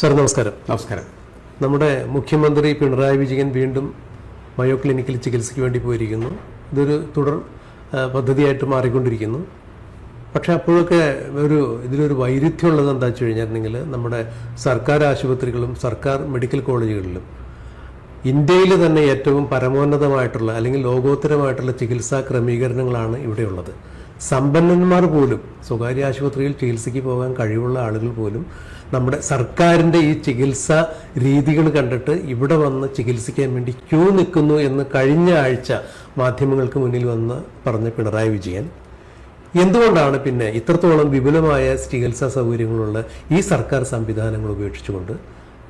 Sir നമസ്കാരം. നമസ്കാരം. നമ്മുടെ മുഖ്യമന്ത്രി പിണറായി വിജയൻ വീണ്ടും മയോ ക്ലിനിക്കിൽ ചികിത്സയ്ക്ക് വേണ്ടി പോയിരിക്കുന്നു. ഇതൊരു തുടർ പദ്ധതിയായിട്ട് മാറിക്കൊണ്ടിരിക്കുന്നു. പക്ഷേ അപ്പോഴൊക്കെ ഒരു ഇതിലൊരു വൈരുദ്ധ്യം ഉള്ളത് എന്താ വെച്ച് കഴിഞ്ഞിട്ടുണ്ടെങ്കിൽ നമ്മുടെ സർക്കാർ ആശുപത്രികളും സർക്കാർ മെഡിക്കൽ കോളേജുകളിലും ഇന്ത്യയിൽ തന്നെ ഏറ്റവും പരമോന്നതമായിട്ടുള്ള അല്ലെങ്കിൽ ലോകോത്തരമായിട്ടുള്ള ചികിത്സാ ക്രമീകരണങ്ങളാണ് ഇവിടെയുള്ളത്. സമ്പന്നന്മാർ പോലും സ്വകാര്യ ആശുപത്രിയിൽ ചികിത്സയ്ക്ക് പോകാൻ കഴിവുള്ള ആളുകൾ പോലും നമ്മുടെ സർക്കാരിന്റെ ഈ ചികിത്സ രീതികൾ കണ്ടിട്ട് ഇവിടെ വന്ന് ചികിത്സിക്കാൻ വേണ്ടി ക്യൂ നിൽക്കുന്നു എന്ന് കഴിഞ്ഞ ആഴ്ച മാധ്യമങ്ങൾക്ക് മുന്നിൽ വന്ന് പറഞ്ഞ പിണറായി വിജയൻ എന്തുകൊണ്ടാണ് പിന്നെ ഇത്രത്തോളം വിപുലമായ ചികിത്സാ സൗകര്യങ്ങളുള്ള ഈ സർക്കാർ സംവിധാനങ്ങൾ ഉപേക്ഷിച്ചുകൊണ്ട്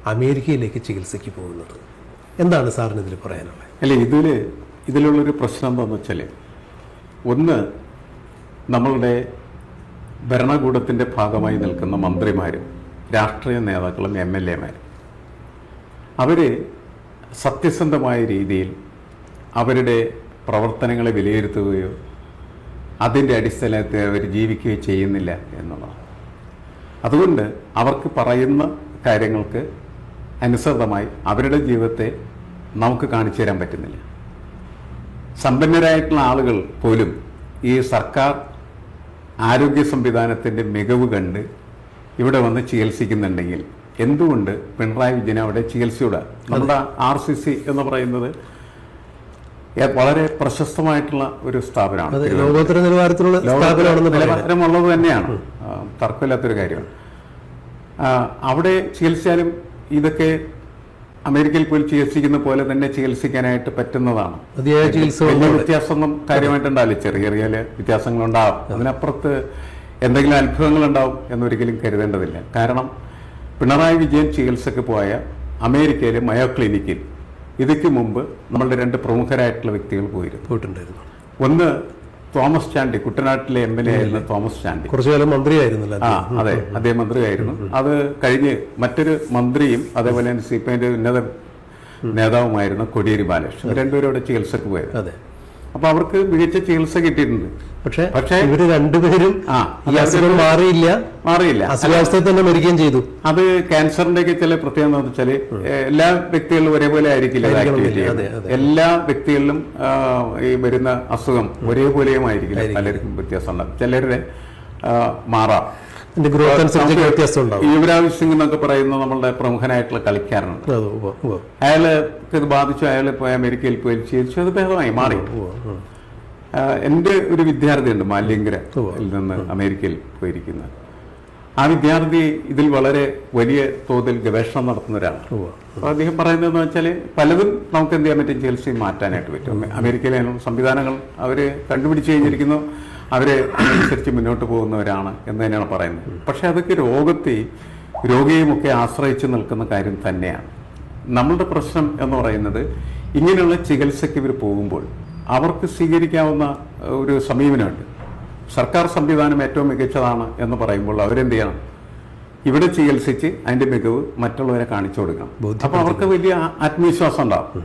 അമേരിക്കയിലേക്ക് ചികിത്സയ്ക്ക് പോകുന്നത്? എന്താണ് സാറിന് ഇതിൽ പറയാനുള്ളത്? അല്ല ഇതിൽ ഇതിലുള്ളൊരു പ്രശ്നം എന്താണെന്ന് വെച്ചാൽ ഒന്ന് നമ്മളുടെ ഭരണകൂടത്തിന്റെ ഭാഗമായി നിൽക്കുന്ന മന്ത്രിമാരും രാഷ്ട്രീയ നേതാക്കളും എം എൽ എമാരും. അവർ സത്യസന്ധമായ രീതിയിൽ അവരുടെ പ്രവർത്തനങ്ങളെ വിലയിരുത്തുകയോ അതിന്റെ അടിസ്ഥാനത്തിൽ അവർ ജീവിക്കുകയോ ചെയ്യുന്നില്ല എന്നുള്ളതാണ്. അതുകൊണ്ട് അവർക്ക് പറയുന്ന കാര്യങ്ങൾക്ക് അനുസൃതമായി അവരുടെ ജീവിതത്തെ നമുക്ക് കാണിച്ചു തരാൻ പറ്റുന്നില്ല. സമ്പന്നരായിട്ടുള്ള ആളുകൾ പോലും ഈ സർക്കാർ ആരോഗ്യ സംവിധാനത്തിന്റെ മികവ് കണ്ട് ഇവിടെ വന്ന് ചികിത്സിക്കുന്നുണ്ടെങ്കിൽ എന്തുകൊണ്ട് പിണറായി വിജയൻ അവിടെ ചികിത്സയുടെ? നമ്മുടെ ആർ സി സി എന്ന് പറയുന്നത് വളരെ പ്രശസ്തമായിട്ടുള്ള ഒരു സ്ഥാപനമാണ്. ലോകോത്തര നിലവാരത്തിലുള്ള നിലവാരമുള്ളത് തന്നെയാണ്. തർക്കമില്ലാത്തൊരു കാര്യമാണ്. അവിടെ ചികിത്സിച്ചാലും ഇതൊക്കെ അമേരിക്കയിൽ പോയി ചികിത്സിക്കുന്ന പോലെ തന്നെ ചികിത്സിക്കാനായിട്ട് പറ്റുന്നതാണ്. വലിയ വ്യത്യാസമൊന്നും കാര്യമായിട്ടുണ്ടാവില്ല. ചെറിയ ചെറിയ വ്യത്യാസങ്ങളുണ്ടാവും. അതിനപ്പുറത്ത് എന്തെങ്കിലും അത്ഭുതങ്ങൾ ഉണ്ടാവും എന്നൊരിക്കലും കരുതേണ്ടതില്ല. കാരണം പിണറായി വിജയൻ ചികിത്സക്ക് പോയ അമേരിക്കയിലെ മയോ ക്ലിനിക്കിൽ ഇതിക്ക് മുമ്പ് നമ്മളുടെ രണ്ട് പ്രമുഖരായിട്ടുള്ള വ്യക്തികൾ പോയിരുന്നു. പോയിട്ടുണ്ടായിരുന്നു. ഒന്ന് തോമസ് ചാണ്ടി കുട്ടനാട്ടിലെ എം എൽ എ ആയിരുന്ന തോമസ് ചാണ്ടി. കുറച്ചു കാലം മന്ത്രിയായിരുന്നല്ലോ ആ അതെ അദ്ദേഹം മന്ത്രിയായിരുന്നു. അത് കഴിഞ്ഞ് മറ്റൊരു മന്ത്രിയും അതേപോലെ തന്നെ സി പി ഐന്റെ ഉന്നത നേതാവുമായിരുന്ന കൊടിയേരി ബാലകൃഷ്ണൻ. രണ്ടുപേരും അവിടെ ചികിത്സക്ക് പോയത്. അതെ. അപ്പൊ അവർക്ക് മികച്ച ചികിത്സ കിട്ടിയിട്ടുണ്ട്. പക്ഷേ പക്ഷേ ഇവർ രണ്ടുപേരും ആ ഈ അസുഖം മാറിയില്ല. മാറിയില്ല. അസുഖാവസ്ഥയിൽ തന്നെ മരിക്കുകയും ചെയ്തു. അത് ക്യാൻസറിന്റെ ഒക്കെ ചില പ്രത്യേകത എന്താണെന്ന് വെച്ചാൽ എല്ലാ വ്യക്തികളിലും ഒരേപോലെ ആയിരിക്കില്ല എല്ലാ വ്യക്തികളിലും ഈ വരുന്ന അസുഖം ഒരേപോലെയും ആയിരിക്കില്ല. പലർക്കും വ്യത്യാസം ഉണ്ടാകും ചിലരുടെ മാറാം. യുവരാജ് സിംഗ് എന്നൊക്കെ പറയുന്ന നമ്മളുടെ പ്രമുഖനായിട്ടുള്ള കളിക്കാരനുണ്ട് അയാൾ ഇത് ബാധിച്ചു അയാൾ പോയി അമേരിക്കയിൽ പോയി ചികിത്സിച്ചു അത് ഭേദമായി മാറി. എന്റെ ഒരു വിദ്യാർത്ഥിയുണ്ട് മാലിയങ്കരയിൽ നിന്ന് അമേരിക്കയിൽ പോയിരിക്കുന്നത്. ആ വിദ്യാർത്ഥി ഇതിൽ വളരെ വലിയ തോതിൽ ഗവേഷണം നടത്തുന്ന ഒരാളാണ്. അപ്പോൾ അദ്ദേഹം പറയുന്നതെന്ന് വെച്ചാൽ പലതും നമുക്ക് എന്ത് ചെയ്യാൻ പറ്റും? ചികിത്സയും മാറ്റാനായിട്ട് പറ്റും. അമേരിക്കയിലെ സംവിധാനങ്ങൾ അവർ കണ്ടുപിടിച്ച് കഴിഞ്ഞിരിക്കുന്നു. അവർ അനുസരിച്ച് മുന്നോട്ട് പോകുന്നവരാണ് എന്ന് തന്നെയാണ് പറയുന്നത്. പക്ഷെ അതൊക്കെ രോഗത്തെ രോഗിയുമൊക്കെ ആശ്രയിച്ച് നിൽക്കുന്ന കാര്യം തന്നെയാണ്. നമ്മളുടെ പ്രശ്നം എന്ന് പറയുന്നത് ഇങ്ങനെയുള്ള ചികിത്സയ്ക്ക് ഇവർ പോകുമ്പോൾ അവർക്ക് സ്വീകരിക്കാവുന്ന ഒരു സമീപനമുണ്ട്. സർക്കാർ സംവിധാനം ഏറ്റവും മികച്ചതാണ് എന്ന് പറയുമ്പോൾ അവരെന്ത് ചെയ്യണം? ഇവിടെ ചികിത്സിച്ച് അതിന്റെ മികവ് മറ്റുള്ളവരെ കാണിച്ചു കൊടുക്കണം. അപ്പൊ അവർക്ക് വലിയ ആത്മവിശ്വാസം ഉണ്ടാവും.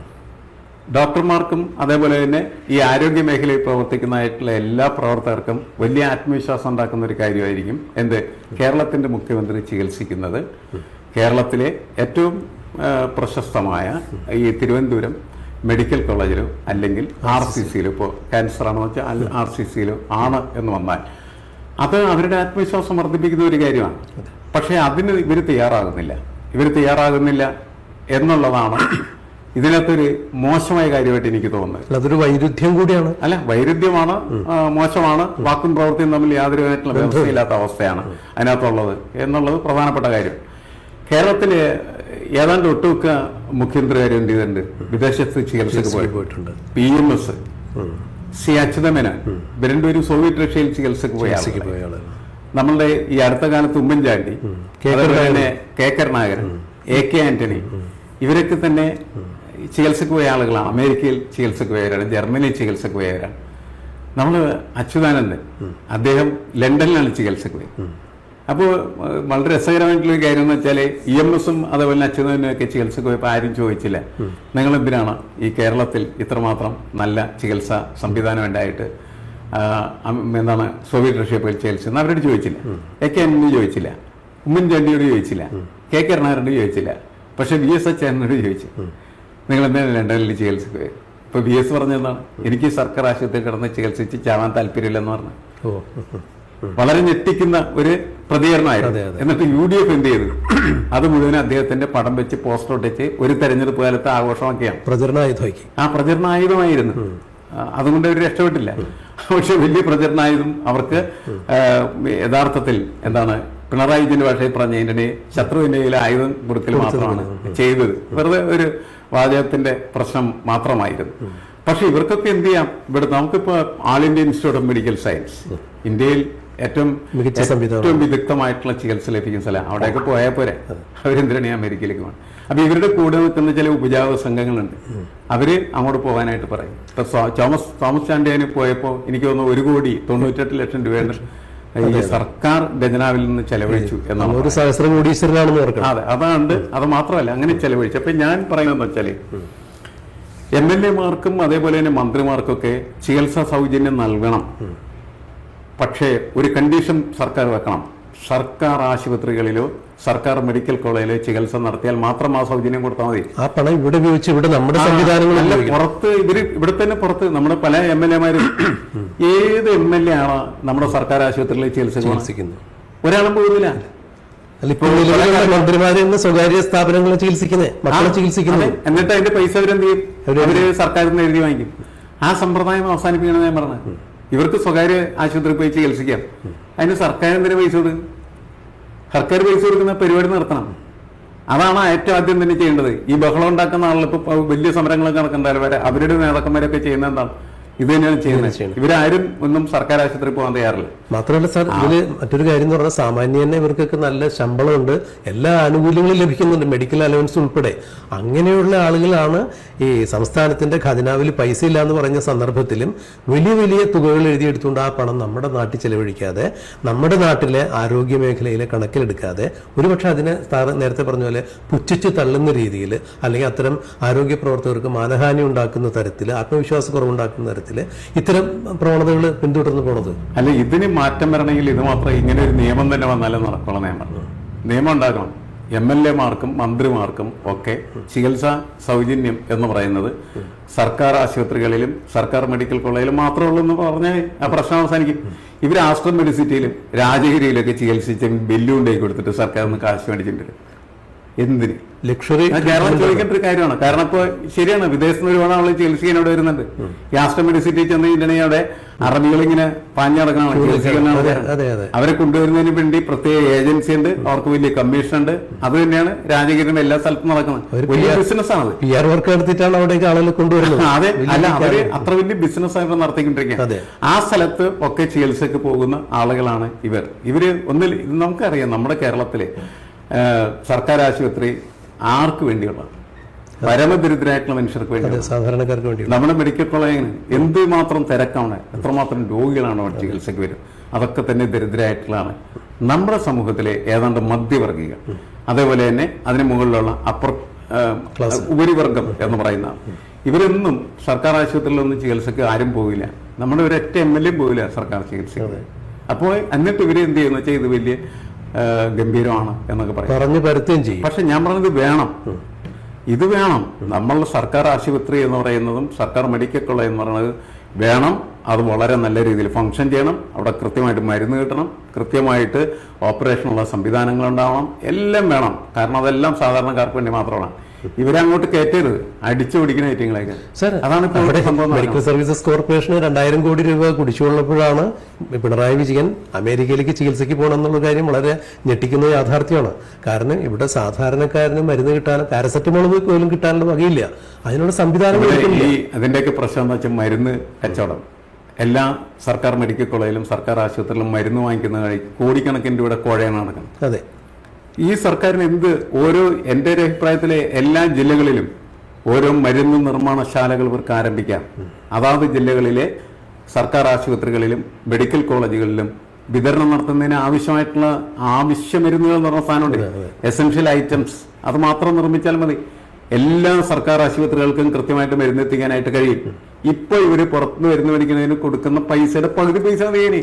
ഡോക്ടർമാർക്കും അതേപോലെ തന്നെ ഈ ആരോഗ്യ മേഖലയിൽ പ്രവർത്തിക്കുന്നതായിട്ടുള്ള എല്ലാ പ്രവർത്തകർക്കും വലിയ ആത്മവിശ്വാസം ഉണ്ടാക്കുന്ന ഒരു കാര്യമായിരിക്കും എന്ത് കേരളത്തിന്റെ മുഖ്യമന്ത്രി ചികിത്സിക്കുന്നത്. കേരളത്തിലെ ഏറ്റവും പ്രശസ്തമായ ഈ തിരുവനന്തപുരം മെഡിക്കൽ കോളേജിലോ അല്ലെങ്കിൽ ആർ സി സിയിലോ ഇപ്പോൾ ക്യാൻസർ ആണെന്ന് വെച്ചാൽ ആർ സി സിയിലോ ആണ് എന്ന് വന്നാൽ അത് അവരുടെ ആത്മവിശ്വാസം വർദ്ധിപ്പിക്കുന്ന ഒരു കാര്യമാണ്. പക്ഷേ അതിന് ഇവർ തയ്യാറാകുന്നില്ല. ഇവർ തയ്യാറാകുന്നില്ല എന്നുള്ളതാണ് ഇതിനകത്തൊരു മോശമായ കാര്യമായിട്ട് എനിക്ക് തോന്നുന്നത്. അതൊരു വൈരുദ്ധ്യം കൂടിയാണ്. അല്ല വൈരുദ്ധ്യമാണ് മോശമാണ്. വാക്കും പ്രവൃത്തിയും തമ്മിൽ യാതൊരു വ്യവസ്ഥയില്ലാത്ത അവസ്ഥയാണ് അതിനകത്തുള്ളത് എന്നുള്ളത് പ്രധാനപ്പെട്ട കാര്യം. കേരളത്തിൽ ഏതാണ്ട് ഒട്ടുമിക്ക മുഖ്യമന്ത്രിമാരും എന്ത് ചെയ്തിട്ടുണ്ട്? വിദേശത്ത് ചികിത്സക്ക് പോയി പോയിട്ടുണ്ട്. P M S C Achuthamenon രണ്ടുപേരും സോവിയറ്റ് റഷ്യയിൽ ചികിത്സക്ക് പോയ നമ്മളുടെ ഈ അടുത്ത കാലത്ത് Oommen Chandy K Karunakaran A K Antony ഇവരൊക്കെ തന്നെ ചികിത്സക്ക് പോയ ആളുകളാണ്. അമേരിക്കയിൽ ചികിത്സക്ക് പോയവരാണ് ജർമ്മനിയിൽ ചികിത്സക്ക് പോയവരാണ് നമ്മൾ അച്യുതാനന്ദൻ അദ്ദേഹം ലണ്ടനിലാണ് ചികിത്സക്ക് പോയത്. അപ്പോൾ വളരെ രസകരമായിട്ടുള്ള ഒരു കാര്യം എന്ന് വെച്ചാൽ ഇ എം എസും അതേപോലെ അച്യുതനൊക്കെ ചികിത്സക്ക് പോയപ്പോൾ ആരും ചോദിച്ചില്ല. നിങ്ങൾ എന്തിനാണ് ഈ കേരളത്തിൽ ഇത്രമാത്രം നല്ല ചികിത്സ സംവിധാനം ഉണ്ടായിട്ട് എന്താണ് സോവിയറ്റ് റഷ്യ പോയി ചികിത്സ അവരോട് ചോദിച്ചില്ല. എ കെ എം ചോദിച്ചില്ല. ഉമ്മൻചാണ്ടിയോട് ചോദിച്ചില്ല. കെ കെ കരുണാകരനോട് ചോദിച്ചില്ല. പക്ഷെ വി എസ് അച്ഛനോട് ചോദിച്ചു. നിങ്ങൾ എന്തായാലും ലണ്ടനിൽ ചികിത്സക്ക് പോയത് ഇപ്പൊ വി എസ് പറഞ്ഞെന്താണ് എനിക്ക് സർക്കാർ ആശുപത്രിയിൽ കിടന്ന് ചികിത്സിച്ച് ചാവാൻ താല്പര്യമില്ലെന്ന് പറഞ്ഞു. വളരെ ഞെട്ടിക്കുന്ന ഒരു പ്രതികരണമായിരുന്നു. എന്നിട്ട് യു ഡി എഫ് എന്ത് ചെയ്തു? അത് മുഴുവൻ അദ്ദേഹത്തിന്റെ പടം വെച്ച് പോസ്റ്റർ ഒട്ടിച്ച് ഒരു തെരഞ്ഞെടുപ്പ് കാലത്ത് ആഘോഷമാക്കിയാണ്. പ്രചരണായുധമാക്കി ആ പ്രചരണായുധമായിരുന്നു അതുകൊണ്ട് അവർ രക്ഷപ്പെട്ടില്ല. പക്ഷെ വലിയ പ്രചരണായുധം അവർക്ക് യഥാർത്ഥത്തിൽ എന്താണ് പിണറായി വിജയന്റെ ഭാഷയിൽ പറഞ്ഞ ആന്റണി ശത്രുവിന്റെ കയ്യിൽ ആയുധം കൊടുക്കൽ മാത്രമാണ് ചെയ്തത്. വെറുതെ ഒരു വാചകത്തിന്റെ പ്രശ്നം മാത്രമായിരുന്നു. പക്ഷെ ഇവർക്കൊക്കെ എന്ത് ചെയ്യാം? ഇവിടെ നമുക്കിപ്പോ all India institute of medical science ഇന്ത്യയിൽ ഏറ്റവും മികച്ച. ഏറ്റവും വിദഗ്ധമായിട്ടുള്ള ചികിത്സ ലഭിക്കുന്ന സ്ഥലം. അവിടെയൊക്കെ പോയാൽ പോരെ? അവരെന്തിനാണ് അമേരിക്കയിലേക്ക് പോകണം അപ്പൊ ഇവരുടെ കൂടെ നിൽക്കുന്ന ചില ഉപജാവ സംഘങ്ങളുണ്ട്. അവർ അങ്ങോട്ട് പോകാനായിട്ട് പറയും. ഇപ്പൊ തോമസ് തോമസ് ചാണ്ടിയാന് പോയപ്പോ എനിക്ക് തോന്നുന്നു ഒരു കോടി തൊണ്ണൂറ്റെട്ട് ലക്ഷം രൂപയാണ് ഈ സർക്കാർ ഖജനാവിൽ നിന്ന് ചെലവഴിച്ചു എന്നാണ് ഒരു സഹസ്ര കോടീശ്വരനാണെന്ന് അതെ അതാണ്ട് അത് മാത്രമല്ല അങ്ങനെ ചെലവഴിച്ചു. അപ്പൊ ഞാൻ പറയുന്നത് വെച്ചാൽ എം എൽ മാർക്കും അതേപോലെ തന്നെ മന്ത്രിമാർക്കൊക്കെ ചികിത്സാ സൗജന്യം നൽകണം. പക്ഷേ ഒരു കണ്ടീഷൻ സർക്കാർ വെക്കണം. സർക്കാർ ആശുപത്രികളിലോ സർക്കാർ മെഡിക്കൽ കോളേജിലോ ചികിത്സ നടത്തിയാൽ മാത്രം ആ സൗജന്യം കൊടുത്താൽ മതി. ആ പണം ഇവിടെ ഉപയോഗിച്ച് ഇവിടെ നമ്മുടെ സംവിധാനങ്ങളല്ല പുറത്ത് ഇവർ ഇവിടെ തന്നെ പുറത്ത് നമ്മുടെ പല എം എൽ എമാരും ഏത് എം എൽ എ ആണ് നമ്മുടെ സർക്കാർ ആശുപത്രിയിൽ ചികിത്സ ചികിത്സിക്കുന്നത് ഒരാളും പോകുന്നില്ല. മന്ത്രിമാരെ സ്വകാര്യ സ്ഥാപനങ്ങളെ ചികിത്സിക്കുന്നത് മക്കളെ ചികിത്സിക്കുന്നത് എന്നിട്ട് അതിന്റെ പൈസ അവരെന്ത് ചെയ്യും? അവർ സർക്കാരിൽ നിന്ന് എഴുതി വാങ്ങിക്കും. ആ സമ്പ്രദായം അവസാനിപ്പിക്കണം ഞാൻ പറഞ്ഞത്. ഇവർക്ക് സ്വകാര്യ ആശുപത്രിയിൽ പോയി ചികിത്സിക്കാം. അതിന് സർക്കാർ എന്തിനു പൈസ കൊടുക്കും സർക്കാർ പൈസ കൊടുക്കുന്ന പരിപാടി നിർത്തണം അതാണ് ഏറ്റവും ആദ്യം തന്നെ ചെയ്യേണ്ടത്. ഈ ബഹളം ഉണ്ടാക്കുന്ന ആളുകൾ ഇപ്പൊ വലിയ സമരങ്ങളൊക്കെ നടക്കണ്ടാലും വരെ അവരുടെ നേതാക്കന്മാരൊക്കെ ചെയ്യുന്ന എന്താണ്? ഇത് തന്നെയാണ് ചെയ്യുന്നത്. ഇവരാരും ഒന്നും സർക്കാർ ആശുപത്രി പോകാൻ തയ്യാറില്ല. മാത്രമല്ല സാർ ഇതിൽ മറ്റൊരു കാര്യം എന്ന് പറഞ്ഞാൽ സാമാന്യനെ ഇവർക്കൊക്കെ നല്ല ശമ്പളമുണ്ട്. എല്ലാ ആനുകൂല്യങ്ങളും ലഭിക്കുന്നുണ്ട് മെഡിക്കൽ അലവൻസ് ഉൾപ്പെടെ. അങ്ങനെയുള്ള ആളുകളാണ് ഈ സംസ്ഥാനത്തിന്റെ ഖജനാവിൽ പൈസ ഇല്ല എന്ന് പറഞ്ഞ സന്ദർഭത്തിലും വലിയ വലിയ തുകകൾ എഴുതിയെടുത്തുകൊണ്ട് ആ പണം നമ്മുടെ നാട്ടിൽ ചെലവഴിക്കാതെ നമ്മുടെ നാട്ടിലെ ആരോഗ്യ മേഖലയിലെ കണക്കിലെടുക്കാതെ ഒരുപക്ഷെ അതിനെ നേരത്തെ പറഞ്ഞ പോലെ പുച്ഛിച്ച് തള്ളുന്ന രീതിയിൽ അല്ലെങ്കിൽ അത്തരം ആരോഗ്യ പ്രവർത്തകർക്ക് മാനഹാനി ഉണ്ടാക്കുന്ന തരത്തിൽ ആത്മവിശ്വാസക്കുറവുണ്ടാക്കുന്ന തരത്തിൽ ഇത്തരം പ്രവണതകൾ പിന്തുടർന്ന് പോണത്? അല്ല ഇതിന് മാറ്റം വരണമെങ്കിൽ ഇത് മാത്രം ഇങ്ങനെ ഒരു നിയമം തന്നെ വന്നാലേ നടക്കുള്ള നിയമം. നിയമം ഉണ്ടാക്കണം. എം എൽ എമാർക്കും മന്ത്രിമാർക്കും ഒക്കെ ചികിത്സാ സൗജന്യം എന്ന് പറയുന്നത് സർക്കാർ ആശുപത്രികളിലും സർക്കാർ മെഡിക്കൽ കോളേജിലും മാത്രമേ ഉള്ളൂ എന്ന് പറഞ്ഞാൽ ആ പ്രശ്നം അവസാനിക്കും. ഇവർ ആസ്ട്രം മെഡിസിറ്റിയിലും രാജഗിരിയിലൊക്കെ ചികിത്സിച്ച് ബില്ലുണ്ടായി കൊടുത്തിട്ട് സർക്കാരിൽ നിന്ന് കാശ് മേടിച്ചിട്ടുണ്ട്. എന്തിന്? ലക്ഷറി കേരളം ചോദിക്കേണ്ട ഒരു കാര്യമാണ്. കാരണം ഇപ്പൊ ശരിയാണ് വിദേശത്ത് നിന്ന് ഒരുപാട് ആളുകൾ ചികിത്സിക്കാൻ ഇവിടെ വരുന്നുണ്ട്. ആസ്റ്റർ മെഡിസിറ്റി ചെന്ന് കഴിഞ്ഞിട്ടുണ്ടെങ്കിൽ അവിടെ അറബികൾ ഇങ്ങനെ പാഞ്ഞു നടക്കണം അതെ അവരെ കൊണ്ടുവരുന്നതിന് വേണ്ടി പ്രത്യേക ഏജൻസി ഉണ്ട് അവർക്ക് വലിയ കമ്മീഷൻ ഉണ്ട്. അത് തന്നെയാണ് രാജഗിരിന്റെ എല്ലാ സ്ഥലത്തും നടക്കുന്നത്. വലിയ ബിസിനസ് ആണ് പി ആർ വർക്ക് നടത്തിയിട്ടാണ് അവിടേക്ക് ആളുകളെ കൊണ്ടുവരുന്നത്. അതെ അല്ല അവർ അത്ര വലിയ ബിസിനസ് ആയിട്ട് നടത്തിക്കൊണ്ടിരിക്കുകയാണ് ആ സ്ഥലത്ത് ഒക്കെ ചികിത്സക്ക് പോകുന്ന ആളുകളാണ് ഇവർ. ഇവർ ഒന്നിൽ ഇത് നമുക്കറിയാം നമ്മുടെ കേരളത്തിലെ സർക്കാർ ആശുപത്രി ആർക്ക് വേണ്ടിയുള്ള പരമദരിദ്രരായിട്ടുള്ള മനുഷ്യർക്ക് വേണ്ടി സാധാരണക്കാർക്ക് വേണ്ടി നമ്മുടെ മെഡിക്കൽ കോളേജിന് എന്തുമാത്രം തിരക്കാണ് എത്രമാത്രം രോഗികളാണ് അവിടെ ചികിത്സയ്ക്ക് വരും അതൊക്കെ തന്നെ ദരിദ്രരായിട്ടുള്ളതാണ് നമ്മുടെ സമൂഹത്തിലെ ഏതാണ്ട് മധ്യവർഗീയ അതേപോലെ തന്നെ അതിന് മുകളിലുള്ള അപ്പർ ഉപരിവർഗം എന്ന് പറയുന്ന ഇവരൊന്നും സർക്കാർ ആശുപത്രിയിലൊന്നും ചികിത്സയ്ക്ക് ആരും പോകില്ല നമ്മുടെ ഒരൊറ്റ എം എൽ എ പോകില്ല സർക്കാർ ചികിത്സയ്ക്ക്. അപ്പോൾ എന്നിട്ട് ഇവരെന്ത് ചെയ്യുന്നു? വെച്ചാൽ ഇത് വലിയ ഗംഭീരമാണ് എന്നൊക്കെ പറയാം. പറഞ്ഞു പരത്തുകയും ചെയ്യും. പക്ഷെ ഞാൻ പറഞ്ഞത് വേണം. ഇത് വേണം. നമ്മളുടെ സർക്കാർ ആശുപത്രി എന്ന് പറയുന്നതും സർക്കാർ മെഡിക്കൽ കോളേജ് എന്ന് പറയുന്നത് വേണം. അത് വളരെ നല്ല രീതിയിൽ ഫംഗ്ഷൻ ചെയ്യണം. അവിടെ കൃത്യമായിട്ട് മരുന്ന് കിട്ടണം. കൃത്യമായിട്ട് ഓപ്പറേഷനുള്ള സംവിധാനങ്ങൾ ഉണ്ടാവണം. എല്ലാം വേണം. കാരണം അതെല്ലാം സാധാരണക്കാർക്ക് വേണ്ടി മാത്രമാണ്. ഇവരങ്ങോട്ട് കയറ്റരുത്. അടിച്ചു പിടിക്കുന്ന ഐറ്റങ്ങളൊക്കെ സാർ അതാണ് ഇപ്പോൾ മെഡിക്കൽ സർവീസസ് കോർപ്പറേഷന് രണ്ടായിരം കോടി രൂപ കുടിച്ചുകൊള്ളപ്പോഴാണ് പിണറായി വിജയൻ അമേരിക്കയിലേക്ക് ചികിത്സയ്ക്ക് പോകണം എന്നുള്ള കാര്യം വളരെ ഞെട്ടിക്കുന്ന യാഥാർത്ഥ്യമാണ്. കാരണം ഇവിടെ സാധാരണക്കാരന് മരുന്ന് കിട്ടാൻ പാരസെറ്റമോൾ പോലും കിട്ടാനുള്ള വകയില്ല. അതിനുള്ള സംവിധാനം ഇവിടെ. ഈ അതിന്റെയൊക്കെ പ്രശ്നം എന്ന് വെച്ചാൽ മരുന്ന് കച്ചവടം. എല്ലാ സർക്കാർ മെഡിക്കൽ കോളേജിലും സർക്കാർ ആശുപത്രിയിലും മരുന്ന് വാങ്ങിക്കുന്ന കോടിക്കണക്കിന്റെ കോടിക്കണക്കിന് രൂപയുടെ കോഴയാണ് നടക്കുന്നത്. അതെ. ഈ സർക്കാരിന് എന്ത് ഓരോ എന്റെ ഒരു അഭിപ്രായത്തിലെ എല്ലാ ജില്ലകളിലും ഓരോ മരുന്ന് നിർമ്മാണശാലകൾ ഇവർക്ക് ആരംഭിക്കാം. അതാത് ജില്ലകളിലെ സർക്കാർ ആശുപത്രികളിലും മെഡിക്കൽ കോളേജുകളിലും വിതരണം നടത്തുന്നതിന് ആവശ്യമായിട്ടുള്ള ആവശ്യ മരുന്നുകൾ എന്ന് പറഞ്ഞ സാധനമുണ്ട്. എസെൻഷ്യൽ ഐറ്റംസ് അത് മാത്രം നിർമ്മിച്ചാൽ മതി. എല്ലാ സർക്കാർ ആശുപത്രികൾക്കും കൃത്യമായിട്ട് മരുന്ന് എത്തിക്കാനായിട്ട് കഴിയും. ഇപ്പൊ ഇവർ പുറത്തുനിന്ന് മരുന്ന് മേടിക്കുന്നതിന് കൊടുക്കുന്ന പൈസയുടെ പകുതി പൈസ മതിയേനി.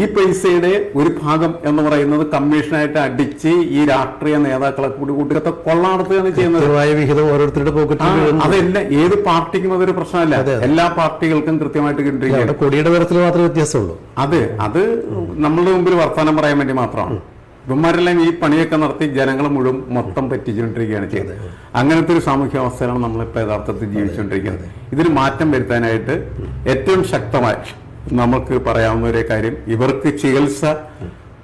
ഈ പൈസയുടെ ഒരു ഭാഗം എന്ന് പറയുന്നത് കമ്മീഷനായിട്ട് അടിച്ച് ഈ രാഷ്ട്രീയ നേതാക്കളെ കൂടി കൂട്ടുകത്തെ കൊള്ളാടത്തുകയാണ് ചെയ്യുന്നത്. വിഹിതം ഓരോരുത്തരുടെ പോക്കറ്റിൽ അതെല്ലാം ഏത് പാർട്ടിക്കും അതൊരു പ്രശ്നമല്ല. എല്ലാ പാർട്ടികൾക്കും കൃത്യമായിട്ട് കിട്ടിയിരിക്കുകയാണ് കൊടിയുടെ തരത്തിൽ മാത്രമേ വ്യത്യാസമുള്ളൂ. അത് അത് നമ്മളുടെ മുമ്പിൽ വർത്തമാനം പറയാൻ വേണ്ടി മാത്രമാണ്. ഇവന്മാരെല്ലാം ഈ പണിയൊക്കെ നടത്തി ജനങ്ങൾ മുഴുവൻ മൊത്തം പറ്റിച്ചുകൊണ്ടിരിക്കുകയാണ് ചെയ്തത് അങ്ങനത്തെ ഒരു സാമൂഹ്യ അവസ്ഥയാണ് നമ്മളിപ്പോൾ യഥാർത്ഥത്തിൽ ജീവിച്ചുകൊണ്ടിരിക്കുന്നത്. ഇതിന് മാറ്റം വരുത്താനായിട്ട് ഏറ്റവും ശക്തമായി നമുക്ക് പറയാവുന്ന ഒരു കാര്യം. ഇവർക്ക് ചികിത്സ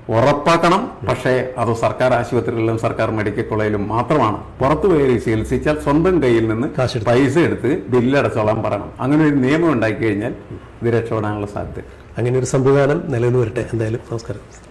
ഉറപ്പാക്കണം. പക്ഷേ അത് സർക്കാർ ആശുപത്രികളിലും സർക്കാർ മെഡിക്കൽ കോളേജിലും മാത്രമാണ്. പുറത്തു പോയി ചികിത്സിച്ചാൽ സ്വന്തം കയ്യിൽ നിന്ന് പൈസ എടുത്ത് ബില്ലടച്ചോളാൻ പറയണം. അങ്ങനെ ഒരു നിയമം ഉണ്ടാക്കി കഴിഞ്ഞാൽ ഇത് രക്ഷപ്പെടാനുള്ള സാധ്യത. അങ്ങനെ ഒരു സംവിധാനം നിലവിൽ വരട്ടെ. എന്തായാലും നമസ്കാരം.